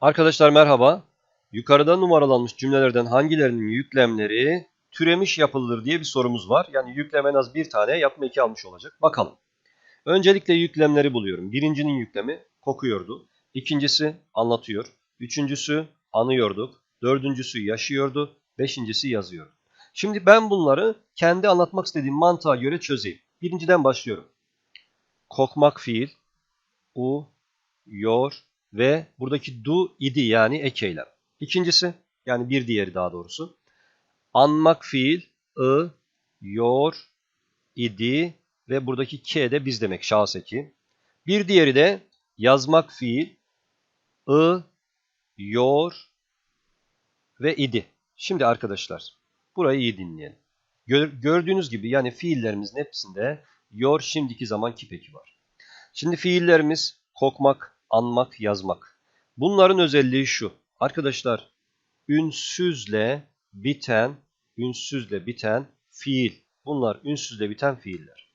Arkadaşlar merhaba. Yukarıda numaralanmış cümlelerden hangilerinin yüklemleri türemiş yapılıdır diye bir sorumuz var. Yani yüklem en az bir tane yapma iki almış olacak. Bakalım. Öncelikle yüklemleri buluyorum. Birincinin yüklemi kokuyordu. İkincisi anlatıyor. Üçüncüsü anıyorduk. Dördüncüsü yaşıyordu. Beşincisi yazıyordu. Şimdi ben bunları kendi anlatmak istediğim mantığa göre çözeyim. Birinciden başlıyorum. Kokmak fiil. U, yor, ve buradaki du idi yani ek eylem. İkincisi yani bir diğeri daha doğrusu. Anmak fiil ı, yor, idi ve buradaki k de biz demek şahıs eki. Bir diğeri de yazmak fiil ı, yor ve idi. Şimdi arkadaşlar burayı iyi dinleyelim. Gör, gördüğünüz gibi yani fiillerimizin hepsinde yor şimdiki zaman kipeki var. Şimdi fiillerimiz kokmak, anmak, yazmak. Bunların özelliği şu. Arkadaşlar ünsüzle biten, ünsüzle biten fiil. Bunlar ünsüzle biten fiiller.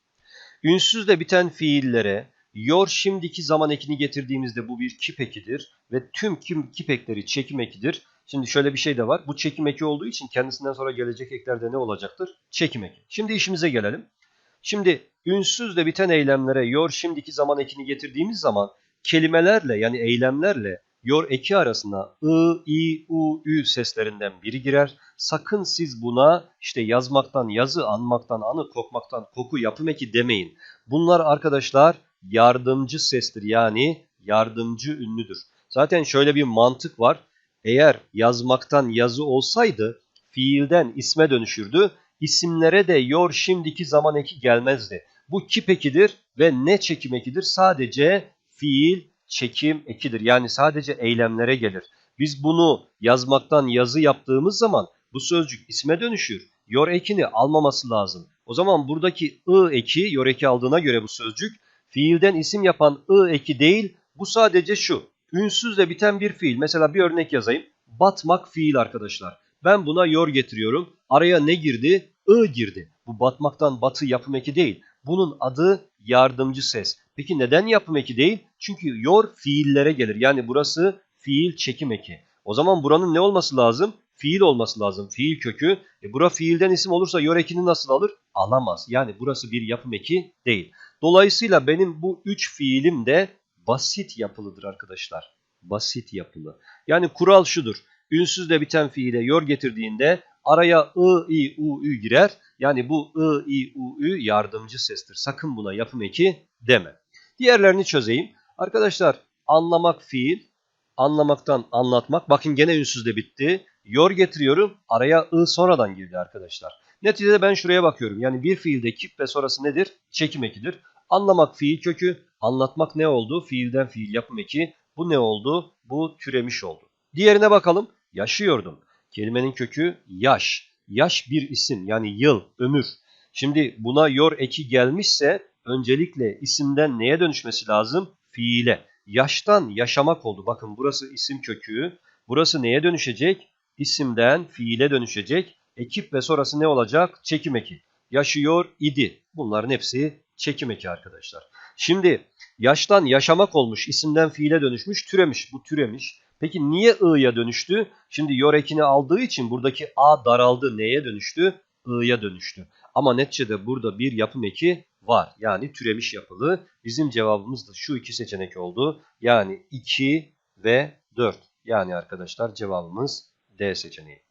Ünsüzle biten fiillere yor şimdiki zaman ekini getirdiğimizde bu bir kip ekidir ve tüm kim kip ekleri çekim ekidir. Şimdi şöyle bir şey de var. Bu çekim eki olduğu için kendisinden sonra gelecek eklerde ne olacaktır? Çekim eki. Şimdi işimize gelelim. Şimdi ünsüzle biten eylemlere yor şimdiki zaman ekini getirdiğimiz zaman kelimelerle yani eylemlerle yor eki arasına ı, i, u, ü seslerinden biri girer. Sakın siz buna işte yazmaktan yazı, anmaktan anı, kokmaktan koku, yapım eki demeyin. Bunlar arkadaşlar yardımcı sestir yani yardımcı ünlüdür. Zaten şöyle bir mantık var. Eğer yazmaktan yazı olsaydı fiilden isme dönüşürdü. İsimlere de yor şimdiki zaman eki gelmezdi. Bu kip ekidir ve ne çekim ekidir? Sadece fiil çekim ekidir. Yani sadece eylemlere gelir. Biz bunu yazmaktan yazı yaptığımız zaman bu sözcük isme dönüşür. Yor ekini almaması lazım. O zaman buradaki ı eki yor eki aldığına göre bu sözcük fiilden isim yapan ı eki değil. Bu sadece şu. Ünsüzle biten bir fiil. Mesela bir örnek yazayım. Batmak fiil arkadaşlar. Ben buna yor getiriyorum. Araya ne girdi? I girdi. Bu batmaktan batı yapım eki değil. Bunun adı yardımcı ses. Peki neden yapım eki değil? Çünkü yor fiillere gelir. Yani burası fiil çekim eki. O zaman buranın ne olması lazım? Fiil olması lazım. Fiil kökü. E bura fiilden isim olursa yor ekini nasıl alır? Alamaz. Yani burası bir yapım eki değil. Dolayısıyla benim bu üç fiilim de basit yapılıdır arkadaşlar. Basit yapılı. Yani kural şudur. Ünsüzle biten fiile yor getirdiğinde araya ı, i, u, ü girer. Yani bu ı, i, u, ü yardımcı sestir. Sakın buna yapım eki deme. Diğerlerini çözeyim. Arkadaşlar anlamak fiil, anlamaktan anlatmak. Bakın gene ünsüzle bitti. Yor getiriyorum. Araya ı sonradan girdi arkadaşlar. Neticede ben şuraya bakıyorum. Yani bir fiilde kip ve sonrası nedir? Çekim ekidir. Anlamak fiil kökü. Anlatmak ne oldu? Fiilden fiil yapım eki. Bu ne oldu? Bu türemiş oldu. Diğerine bakalım. Yaşıyordum. Kelimenin kökü yaş. Yaş bir isim yani yıl, ömür. Şimdi buna yor eki gelmişse öncelikle isimden neye dönüşmesi lazım? Fiile. Yaştan yaşamak oldu. Bakın burası isim kökü. Burası neye dönüşecek? İsimden fiile dönüşecek. Ekip ve sonrası ne olacak? Çekim eki. Yaşıyor idi. Bunların hepsi çekim eki arkadaşlar. Şimdi yaştan yaşamak olmuş, isimden fiile dönüşmüş, türemiş. Bu türemiş. Peki niye i'ya dönüştü? Şimdi yor ekini aldığı için buradaki a daraldı. Neye dönüştü? i'ya dönüştü. Ama neticede burada bir yapım eki var. Yani türemiş yapılı. Bizim cevabımız da şu iki seçenek oldu. Yani 2 ve 4. Yani arkadaşlar cevabımız D seçeneği.